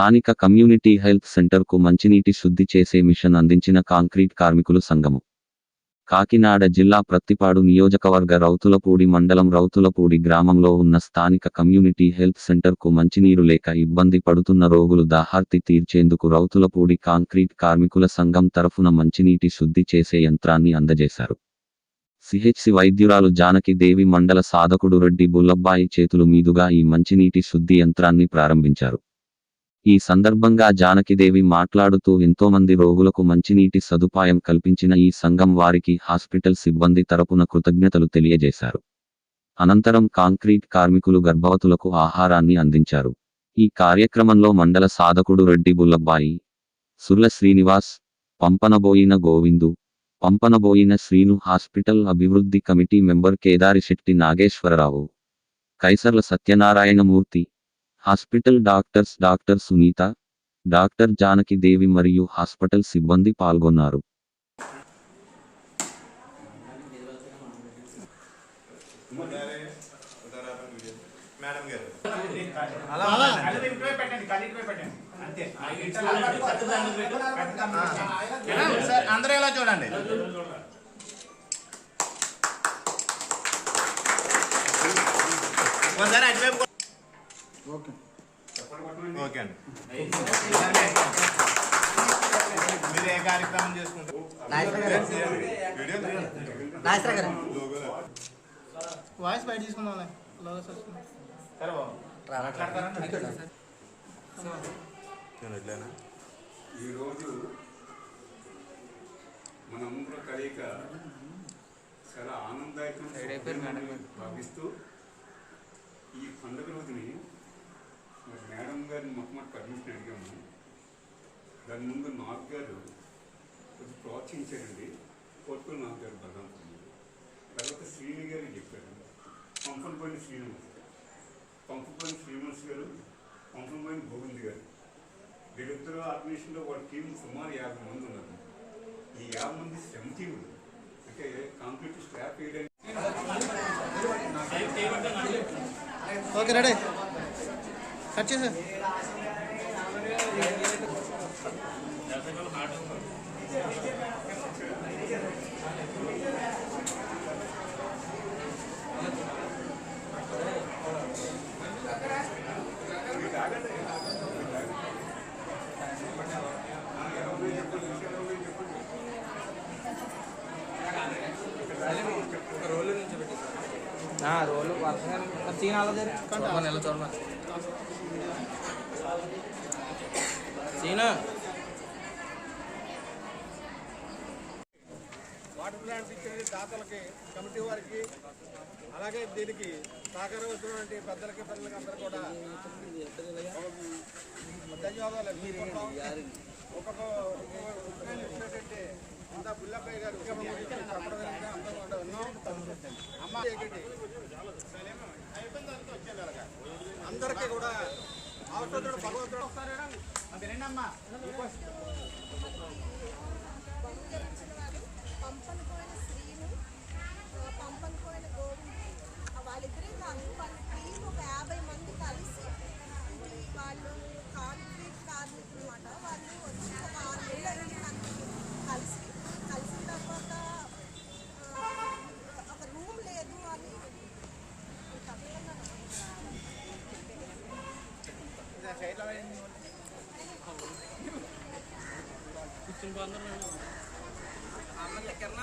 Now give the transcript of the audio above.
స్థానిక community health సెంటర్కు మంచినీటి శుద్ధి చేసే మిషన్ అందించిన కాంక్రీట్ కార్మికులు సంఘము. కాకినాడ జిల్లా ప్రత్తిపాడు నియోజకవర్గ రౌతులపూడి మండలం రౌతులపూడి గ్రామంలో ఉన్న స్థానిక కమ్యూనిటీ హెల్త్ సెంటర్కు మంచినీరు లేక ఇబ్బంది పడుతున్న రోగులు దాహార్తి తీర్చేందుకు రౌతులపూడి కాంక్రీట్ కార్మికుల సంఘం తరఫున మంచినీటి శుద్ధి చేసే యంత్రాన్ని అందజేశారు. సిహెచ్సి వైద్యురాలు జానకి దేవి మండల సాధకుడు రెడ్డి బుల్లబ్బాయి చేతులు మీదుగా ఈ మంచినీటి శుద్ధి యంత్రాన్ని ప్రారంభించారు. ఈ సందర్భంగా జానకిదేవి మాట్లాడుతూ ఎంతోమంది రోగులకు మంచినీటి సదుపాయం కల్పించిన ఈ సంఘం వారికి హాస్పిటల్ సిబ్బంది తరపున కృతజ్ఞతలు తెలియజేశారు. అనంతరం కాంక్రీట్ కార్మికులు గర్భవతులకు ఆహారాన్ని అందించారు. ఈ కార్యక్రమంలో మండల సాధకుడు రెడ్డి బుల్లబ్బాయి సుర్ల శ్రీనివాస్ పంపనబోయిన గోవిందు పంపనబోయిన శ్రీను హాస్పిటల్ అభివృద్ధి committee member Kedarisetti Nageswararao Kaisarla Satyanarayanamurthy hospital doctors doctor Sunitha doctor Janaki Devi మరియు హాస్పిటల్ సిబ్బంది పాల్గొన్నారు. అందరూ ఎలా చూడండి ఒకసారి అటువైపు ఓకే. అండి. మీరు ఏ కార్యక్రమం చేసుకుంటారు? వాయిస్ బయట సరే బాబు. ఈరోజు మనందరూ కలయిక చాలా ఆనందదాయకం భావిస్తూ ఈ పండుగ రోజుని మరి మేడం గారిని మొట్టమొదటి పర్మిషన్ అడిగాము దాని ముందు నాగ్ గారు కొంచెం ప్రోత్సహించారండి. కొట్టుకుని నాగ్ గారు బలవంతం తర్వాత శ్రీని గారు చెప్పారు. పంపనపోయిన శ్రీనివాస్ గారు. పంపపోయిన శ్రీనివాస్ గారు పంపనపోయిన గోవింద్ గారు. వీళ్ళిద్దరూ ఆర్గనైజేషన్లో వాళ్ళ టీం సుమారు యాభై మంది ఉన్నారు. ఈ యాభై మంది శ్రమజీవులు అంటే కాంప్లీట్ స్టాఫ్ వేయడానికి ఓకే రెడీ. కట్ చేసా రోలు వర్షంగా సీన్ అలా నెల చూడమని సీనా? వాటర్ ప్లాంట్స్ ఇచ్చేది దాతలకి కమిటీ వారికి అలాగే దీనికి సహకారం వచ్చినటువంటి పెద్దలకి పిల్లలకి అందరూ కూడా ధన్యవాదాలు. ఒక్కొక్క ఒక్కొక్క ఇచ్చినటువంటి అంతా బుల్లబ్బాయి గారు ఉద్యమం అందరూ కూడా అమ్మ అందరికీ కూడా అవసరం భగవంతుడు. వస్తారేనా అది రెండమ్మా పంపను పోయిన శ్రీను పంపను పోయిన గోవింద్ వాళ్ళిద్దరే కాదు వాళ్ళ టీం ఒక యాభై మంది కలిసి ఇది వాళ్ళు కాంక్రీట్ కార్మికులు అనమాట వాళ్ళు వచ్చి ఒక ఆరు నెలలు కలిసి కలిసిన తర్వాత ఒక రూమ్ లేదు అని అమ్మ దగ్గర